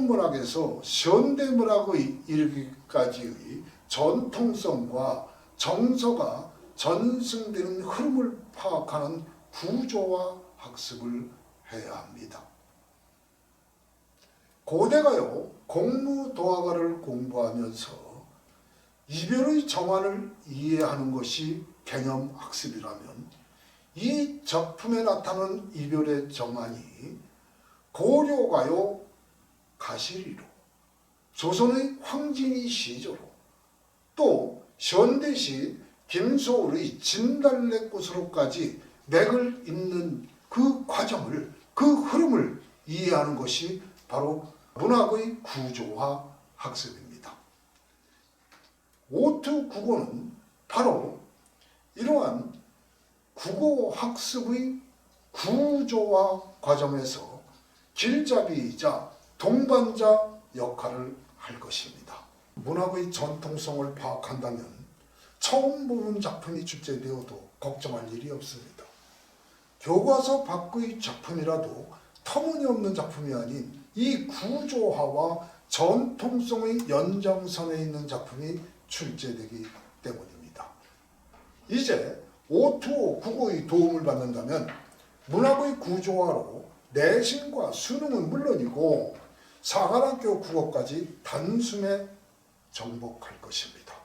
중국문학에서 현대문학의 이르기까지의 전통성과 정서가 전승되는 흐름을 파악하는 구조화 학습을 해야 합니다. 고대가요 공무도화가를 공부하면서 이별의 정환을 이해하는 것이 개념 학습이라면 이 작품에 나타나는 이별의 정환이 고려가요 가시리로 조선의 황진이 시조로 또 현대시 김소울의 진달래꽃으로까지 맥을 잇는 그 과정을 그 흐름을 이해하는 것이 바로 문학의 구조화 학습입니다. 오투 국어는 바로 이러한 국어 학습의 구조화 과정에서 길잡이이자 동반자 역할을 할 것입니다. 문학의 전통성을 파악한다면 처음 보는 작품이 출제되어도 걱정할 일이 없습니다. 교과서 밖의 작품이라도 터무니없는 작품이 아닌 이 구조화와 전통성의 연장선에 있는 작품이 출제되기 때문입니다. 이제 오투오 국어의 도움을 받는다면 문학의 구조화로 내신과 수능은 물론이고 사관학교 국어까지 단숨에 정복할 것입니다.